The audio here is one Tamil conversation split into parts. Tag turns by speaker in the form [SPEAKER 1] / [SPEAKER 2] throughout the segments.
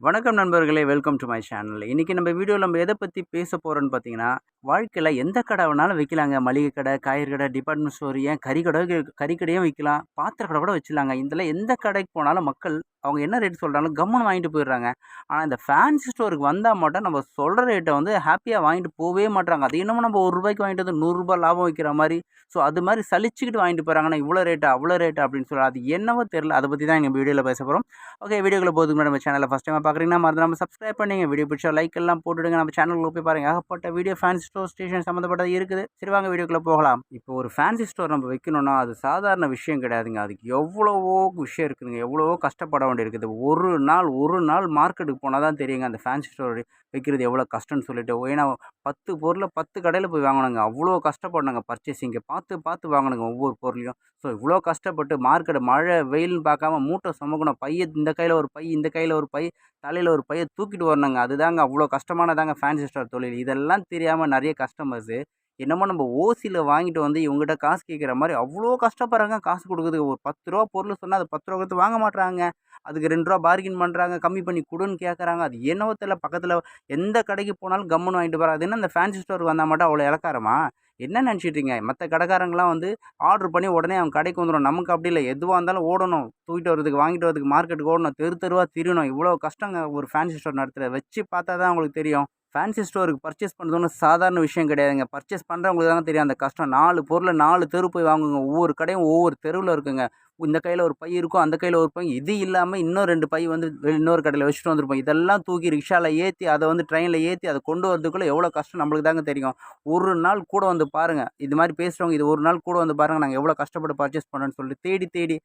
[SPEAKER 1] வணக்கம் நண்பர்களே வெல்கம் டு மை சேனல். இன்றைக்கி நம்ம வீடியோவில் நம்ம எதை பற்றி பேச போகிறோன்னு பார்த்தீங்கன்னா வாழ்க்கையில் எந்த கடை வேணாலும் வைக்கலாங்க. மளிகை கடை காய்கறி கடை டிபார்ட்மெண்ட் ஸ்டோர் ஏன் கறி கடை கறி கடையும் விற்கலாம் பாத்திர கடை கூட வச்சிடலாங்க. இதில் எந்த கடைக்கு போனாலும் மக்கள் அவங்க என்ன ரேட் சொல்கிறாலும் கம்முன்னு வாங்கிட்டு போயிடுறாங்க. ஆனால் இந்த ஃபேன்சி ஸ்டோருக்கு வந்தால் மட்டும் நம்ம சொல்கிற ரேட்டை வந்து ஹாப்பியாக வாங்கிட்டு போகவே மாட்டாங்க அது இன்னமும் நம்ம ஒரு ரூபாய்க்கு வாங்கிட்டு வந்து நூறுரூபா லாபம் வைக்கிற மாதிரி. ஸோ அது மாதிரி சலிச்சுக்கிட்டு வாங்கிட்டு போகிறாங்கன்னா இவ்வளோ ரேட்டா அவ்வளோ ரேட்டா அப்படின்னு சொல்லி அது என்னவோ தெரில அதை பற்றி தான் எங்கள் வீடியோவில் பேச போகிறோம் ஓகே வீடியோக்குள்ளே போதுக்கு நம்ம சேனலில் ஃபஸ்ட் டைம் பார்க்குறீங்கன்னா மறந்து சப்ஸ்கிரைப் பண்ணிங்க. வீடியோ பிடிச்சா லைக் எல்லாம் போட்டுடுங்க. நம்ம சேனலுக்கு போய் பாருங்கள் ஏகப்பட்ட வீடியோ ஃபேன்சி ஸ்டோர் ஸ்டேஷன் சம்மந்தப்பட்டது இருக்குது. சரி வாங்க வீடியோக்குள்ளே போகலாம். இப்போ ஒரு ஃபேன்சி ஸ்டோர் நம்ம வைக்கணும்னா அது சாதாரண விஷயம் கிடையாதுங்க. அதுக்கு எவ்வளவோ விஷயம் இருக்குதுங்க. எவ்வளவோ கஷ்டப்பட வேண்டியிருக்குது. ஒரு நாள் ஒரு நாள் மார்க்கெட்டுக்கு போனால் தான் தெரியுங்க அந்த ஃபேன்சி ஸ்டோர் வைக்கிறது எவ்வளோ கஷ்டம்னு சொல்லிட்டு. ஏன்னா பத்து பொருளை பத்து கடையில் போய் வாங்கணுங்க. அவ்வளோ கஷ்டப்படணுங்க பர்ச்சேசிங்க பார்த்து பார்த்து வாங்கணுங்க ஒவ்வொரு பொருளையும். ஸோ இவ்வளோ கஷ்டப்பட்டு மார்க்கெட் மழை வெயில்னு பார்க்காம மூட்டை சுமக்கணும். பைய இந்த கையில் ஒரு பை இந்த கையில் ஒரு பை தலையில் ஒரு பையை தூக்கிட்டு வரணுங்க. அதுதாங்க அவ்வளோ கஷ்டமானதாங்க ஃபேன்சி ஸ்டோர் தொழில். இதெல்லாம் தெரியாமல் நிறைய கஸ்டமர்ஸு என்னமோ நம்ம ஓசியில் வாங்கிட்டு வந்து இவங்ககிட்ட காசு கேட்குற மாதிரி அவ்வளோ கஷ்டப்படுறாங்க. காசு கொடுக்குறதுக்கு ஒரு பத்து ரூபா பொருள் சொன்னால் அது பத்து ரூபா கொடுத்து வாங்க மாட்றாங்க. அதுக்கு ரெண்டு ரூபா பார்கின் பண்ணுறாங்க கம்மி பண்ணி கொடுன்னு கேட்குறாங்க அது என்னவோ தெரியல பக்கத்தில் எந்த கடைக்கு போனாலும் கம்முன்னு வாங்கிட்டு போகிறாங்க அது என்ன அந்த ஃபேன்சி ஸ்டோருக்கு வந்தால் மட்டும் அவ்வளோ இலக்காரமா? என்ன நினச்சிட்ருங்க மற்ற கடைக்காரங்களாம் வந்து ஆர்டர் பண்ணி உடனே அவன் கடைக்கு வந்துடும் நமக்கு அப்படி இல்லை. எதுவாக இருந்தாலும் ஓடணும். தூக்கிட்டு வரதுக்கு வாங்கிட்டு வரதுக்கு மார்க்கெட்டுக்கு ஓடணும். தெரு தெருவாக திரியணும். இவ்வளோ கஷ்டங்க ஒரு ஃபேன்சி ஸ்டோர் நடத்துகிற வச்சு பார்த்தா தான் அவங்களுக்கு தெரியும். ஃபேன்சி ஸ்டோருக்கு பர்ச்சேஸ் பண்ணுறது ஒன்றும் சாதாரண விஷயம் கிடையாதுங்க. பர்ச்சேஸ் பண்ணுறவங்களுக்கு தாங்க தெரியும் அந்த கஷ்டம். நாலு பொருளை நாலு தெரு போய் வாங்குங்க. ஒவ்வொரு கடையும் ஒவ்வொரு தெருவில் இருக்குங்க. இந்த கையில் ஒரு பை இருக்கும் அந்த கையில் ஒரு பை. இது இல்லாமல் இன்னும் ரெண்டு பை வந்து இன்னொரு கடையில் வச்சுட்டு வந்திருப்போம். இதெல்லாம் தூக்கி ரிக்ஷாவில் ஏற்றி அதை வந்து ட்ரெயினில் ஏற்றி அதை கொண்டு வரதுக்குள்ளே எவ்வளோ கஷ்டம் நம்மளுக்கு தாங்க தெரியும். ஒரு நாள் கூட வந்து பாருங்கள் இது மாதிரி பேசுகிறவங்க இது ஒரு நாள் கூட வந்து பாருங்கள் நாங்கள் எவ்வளோ கஷ்டப்பட்டு பர்ச்சேஸ் பண்ணோன்னு சொல்லிட்டு தேடி தேடி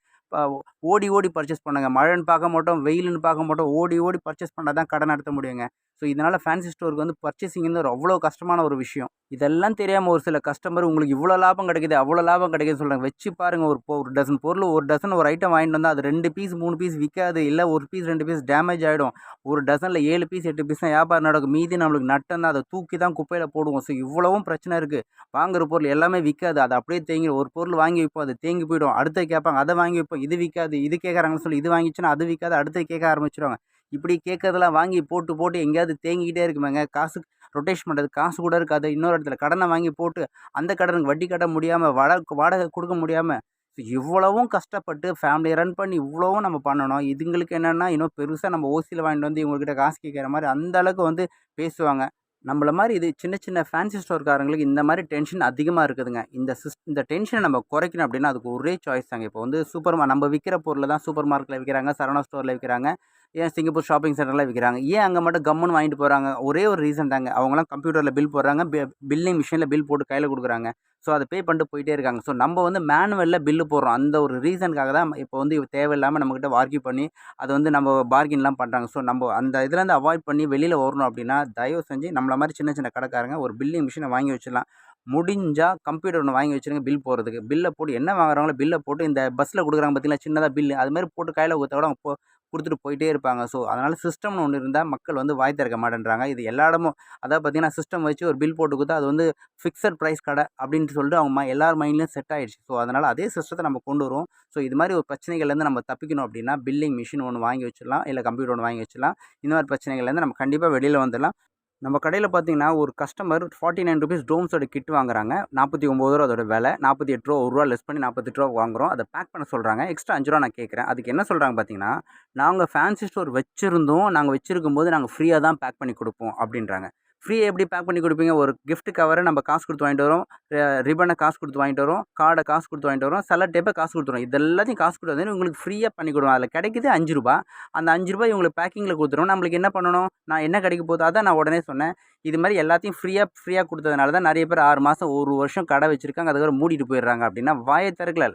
[SPEAKER 1] ஓடி ஓடி பர்ச்சேஸ் பண்ணுங்க. மழைன்னு பார்க்க மாட்டோம் வெயிலுன்னு பார்க்க மாட்டோம். ஓடி ஓடி பர்ச்சேஸ் பண்ணால் தான் கடை நடத்த முடியுங்க. ஸோ இதனால் ஃபேன்சி ஸ்டோருக்கு வந்து பர்ச்சேசிங் வந்து அவ்வளோ கஷ்டமான ஒரு விஷயம். இதெல்லாம் தெரியாமல் ஒரு சில கஸ்டமர் உங்களுக்கு இவ்வளோ லாபம் கிடைக்குது அவ்வளோ லாபம் கிடைக்குது சொல்கிறாங்க வச்சு பாருங்கள் ஒரு ஒரு டசன் பொருள் ஒரு டசன் ஒரு ஐட்டம் வாங்கிட்டு வந்தால் அது ரெண்டு பீஸ் மூணு பீஸ் விற்காது இல்லை ஒரு பீஸ் ரெண்டு பீஸ் டேமேஜ் ஆகிடும் ஒரு டசனில் ஏழு பீஸ் எட்டு பீஸ் தான் வியாபாரம் நடக்கும். மீதி நம்மளுக்கு நட்டம் தான் அதை தூக்கி தான் குப்பையில் போடுவோம். ஸோ இவ்வளவும் பிரச்சனை இருக்குது வாங்குற பொருள் எல்லாமே விற்காது அது அப்படியே தேங்கி ஒரு பொருள் வாங்கி வைப்போம் அது தேங்கி போயிடும். அடுத்த கேட்பாங்க அதை வாங்கி வைப்போம் இது விற்காது இது கேட்குறாங்கன்னு சொல்லி இது வாங்கிச்சுன்னா அது விற்காது அடுத்து கேட்க ஆரம்பிச்சிருவாங்க. இப்படி கேட்கறதெல்லாம் வாங்கி போட்டு போட்டு எங்கேயாவது தேங்கிக்கிட்டே இருக்குமேங்க. காசு ரொட்டேஷன் பண்ணுறது காசு கூட இருக்காது. இன்னொரு இடத்துல கடனை வாங்கி போட்டு அந்த கடனுக்கு வட்டி கட்ட முடியாமல் வட வாடகை கொடுக்க முடியாமல் இவ்வளவும் கஷ்டப்பட்டு ஃபேமிலியை ரன் பண்ணி இவ்வளவும் நம்ம பண்ணணும். இதுங்களுக்கு என்னென்னா இன்னும் பெருசாக நம்ம ஓசியில் வாங்கிட்டு வந்து இவங்கக்கிட்ட காசு கேட்குற மாதிரி அந்த அளவுக்கு வந்து பேசுவாங்க. நம்மள மாதிரி இது சின்ன சின்ன ஃபேன்சி ஸ்டோர்காரங்களுக்கு இந்த மாதிரி டென்ஷன் அதிகமாக இருக்குதுங்க. இந்த சிஸ் இந்த டென்ஷனை நம்ம குறைக்கணும் அப்படின்னா அதுக்கு ஒரே சாய்ஸ் தாங்க. இப்போ வந்து சூப்பர் மா நம்ம விற்கிற பொருளை தான் சூப்பர் மார்க்கெட்டில் விற்கிறாங்க சரவணா ஸ்டோரில் விற்கிறாங்க ஏன் சிங்கப்பூர் ஷாப்பிங் சென்டரில் விற்கிறாங்க ஏன் அங்கே மட்டும் கம்முன்னு வாங்கிட்டு போகிறாங்க ஒரே ஒரு ரீசன் தாங்க. அவங்களாம் கம்ப்யூட்டரில் பில் போடுறாங்க. பில்லிங் மிஷினில் பில் போட்டு கையில் கொடுக்குறாங்க. ஸோ அதை பே பண்ணிட்டு போயிட்டே இருக்காங்க. ஸோ நம்ம வந்து மேனுவலில் பில்லு போடுறோம். அந்த ஒரு ரீசனுக்காக தான் இப்போ வந்து தேவையில்லாமல் நம்மக்கிட்ட வார்க்கிங் பண்ணி அதை வந்து நம்ம பார்கின்லாம் பண்ணுறாங்க ஸோ நம்ம அந்த இதுலேருந்து அவாய்ட் பண்ணி வெளியில் வரணும் அப்படின்னா தயவு செஞ்சு நம்மள மாதிரி சின்ன சின்ன கடைக்காரங்க ஒரு பில்லிங் மிஷினை வாங்கி வச்சிடலாம். முடிஞ்சால் கம்ப்யூட்டர் ஒன்று வாங்கி வச்சுருங்க பில் போடுறதுக்கு. பில்லை போட்டு என்ன வாங்குறாங்களோ பில்லை போட்டு இந்த பஸ்ஸில் கொடுக்குறாங்க பார்த்தீங்களா சின்னதாக பில்லு அது மாதிரி போட்டு கையில் ஊற்ற கூட அவங்க கொடுத்துட்டு போயிட்டே இருப்பாங்க. ஸோ அதனால் சிஸ்டம்னு ஒன்று இருந்தால் மக்கள் வந்து வாய் திறக்க மாட்டேன்றாங்க. இது எல்லா இடமும் அதாவது பார்த்தீங்கன்னா சிஸ்டம் வச்சு ஒரு பில் போட்டு கொடுத்தா அது வந்து ஃபிக்ஸட் ப்ரைஸ் கடை அப்படின்ட்டு சொல்லிட்டு அவங்க எல்லார் மைண்ட்லேயும் செட் ஆகிடுச்சு ஸோ அதனால் அதே சிஸ்டத்தை நம்ம கொண்டு வருவோம். ஸோ இது மாதிரி ஒரு பிரச்சனைகள்லேருந்து நம்ம தப்பிக்கணும் அப்படின்னா பில்லிங் மிஷின் ஒன்று வாங்கி வச்சிடலாம். இல்லை கம்ப்யூட்டர் ஒன்று வாங்கி வச்சிடலாம். இந்த மாதிரி பிரச்சனைகள்லேருந்து நம்ம கண்டிப்பாக வெளியில் வந்துடலாம். நம்ம கடையில் பார்த்தீங்கன்னா ஒரு கஸ்டமர் ஃபார்ட்டி நைன் ருபீஸ் டோம்ஸோட கிட் வாங்குறாங்க. நாற்பத்தி ஒம்பது ரூபா அதோட விலை. நாற்பத்தி எட்டு ரூபா ஒரு ரூபா லெஸ் பண்ணி நாற்பத்தெட்டு ரூபா வாங்குறோம். அதை பேக் பண்ண சொல்கிறாங்க எக்ஸ்ட்ரா அஞ்சு ரூபா நான் கேட்குறேன் அதுக்கு என்ன சொல்கிறாங்க பார்த்தீங்கன்னா நாங்கள் ஃபேன்சி ஸ்டோர் வச்சுருந்தோம். நாங்கள் வச்சுருக்கும் போது நாங்கள் ஃப்ரீயாக தான் பேக் பண்ணி கொடுப்போம் அப்படின்றாங்க. ஃப்ரீயாக எப்படி பேக் பண்ணி கொடுப்பீங்க? ஒரு கிஃப்ட் கவரை நம்ம காசு கொடுத்து வாங்கிட்டு வரோம் ரிப்பனை காசு கொடுத்து வாங்கிட்டு வரோம் கார்டை காசு கொடுத்து வாங்கிட்டு வரோம் சில டேப்பை காசு கொடுத்துருவோம் இது எல்லாத்தையும் காசு கொடுத்து வந்து உங்களுக்கு ஃப்ரீயாக பண்ணி கொடுவோம் அதில் கிடைக்குது அஞ்சு ரூபா. அந்த அஞ்சு ரூபாய் உங்களுக்கு பேக்கிங்கில் கொடுத்துருவோம் நம்மளுக்கு என்ன பண்ணணும்? நான் என்ன கிடைக்க போகுது அதான் நான் உடனே சொன்னேன். இது மாதிரி எல்லாத்தையும் ஃப்ரீயாக ஃப்ரீயாக கொடுத்ததுனால தான் நிறைய பேர் ஆறு மாதம் ஒரு வருஷம் கடை வச்சுருக்காங்க. அதுக்கப்புறம் மூடிட்டு போயிடுறாங்க அப்படின்னா வாயை திறக்கல.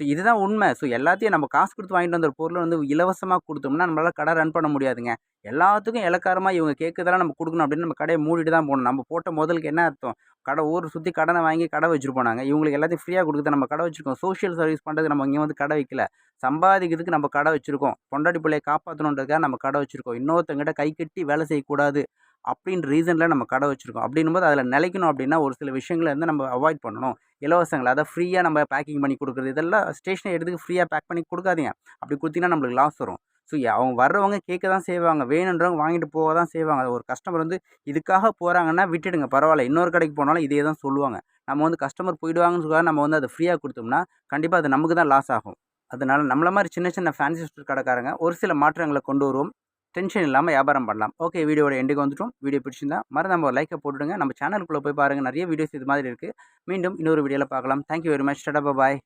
[SPEAKER 1] ஸோ இதுதான் உண்மை. ஸோ எல்லாத்தையும் நம்ம காசு கொடுத்து வாங்கிட்டு வந்த பொருளை வந்து இலவசமாக கொடுத்தோம்னா நம்மளால் கடை ரன் பண்ண முடியாதுங்க. எல்லாத்துக்கும் இலக்காரமாக இவங்க கேட்குறதெல்லாம் நம்ம கொடுக்கணும் அப்படின்னு நம்ம கடையை மூடிட்டு தான் போகணும். நம்ம போட்ட முதலுக்கு என்ன அர்த்தம்? கடை ஊர் சுற்றி கடனை வாங்கி கடை வச்சுருப்போம் நாங்கள் இவங்களுக்கு எல்லாத்தையும் ஃப்ரீயாக கொடுத்து நம்ம கடை வச்சுருக்கோம். சோஷியல் சர்வீஸ் பண்ணுறது நம்ம இங்கே வந்து கடை வைக்கல. சம்பாதிக்கிறதுக்கு நம்ம கடை வச்சுருக்கோம். பொண்டாட்டி பிள்ளையை காப்பாற்றணுன்றதுக்காக நம்ம கடை வச்சுருக்கோம். இன்னொருத்தங்கிட்ட கை கட்டி வேலை செய்யக்கூடாது அப்படின்ற ரீசனில் நம்ம கடை வச்சுருக்கோம். அப்படின்னும் போது அதில் நிலைக்கணும் அப்படின்னா ஒரு சில விஷயங்களை வந்து நம்ம அவாய்ட் பண்ணணும். இலவசங்கள் அதை ஃப்ரீயாக நம்ம பேக்கிங் பண்ணி கொடுக்குறது இதெல்லாம் ஸ்டேஷனை எடுத்துக்கு ஃப்ரீயாக பேக் பண்ணி கொடுக்காதீங்க. அப்படி கொடுத்தீங்கன்னா நம்மளுக்கு லாஸ் வரும். ஸோ அவங்க வர்றவங்க கேட்க தான் செய்வாங்க. வேணுன்றவங்க வாங்கிட்டு போக தான் செய்வாங்க. ஒரு கஸ்டமர் வந்து இதுக்காக போகிறாங்கன்னா விட்டுடுங்க பரவாயில்ல. இன்னொரு கடைக்கு போனாலும் இதே தான் சொல்லுவாங்க. நம்ம வந்து கஸ்டமர் போயிடுவாங்கன்னு சொல்லுவாங்க நம்ம வந்து அதை ஃப்ரீயாக கொடுத்தோம்னா கண்டிப்பாக அது நமக்கு தான் லாஸ் ஆகும். அதனால் நம்மள மாதிரி சின்ன சின்ன ஃபேன்சி ஸ்டோர் கடைக்காரங்க ஒரு சில மாற்றங்களை கொண்டு வருவோம். டென்ஷன் இல்லாமல் வியாபாரம் பண்ணலாம். ஓகே வீடியோட எண்டுக்கு வந்துட்டோம். வீடியோ பிடிச்சிருந்தா மறந்தாம ஒரு லைக்கை போட்டுடுங்க. நம்ம சேனலுக்குள்ளே போய் பாருங்கள் நிறைய வீடியோஸ் இது மாதிரி இருக்குது மீண்டும் இன்னொரு வீடியோவில் பார்க்கலாம். தேங்க்யூ வெரி மச் டடா பாய்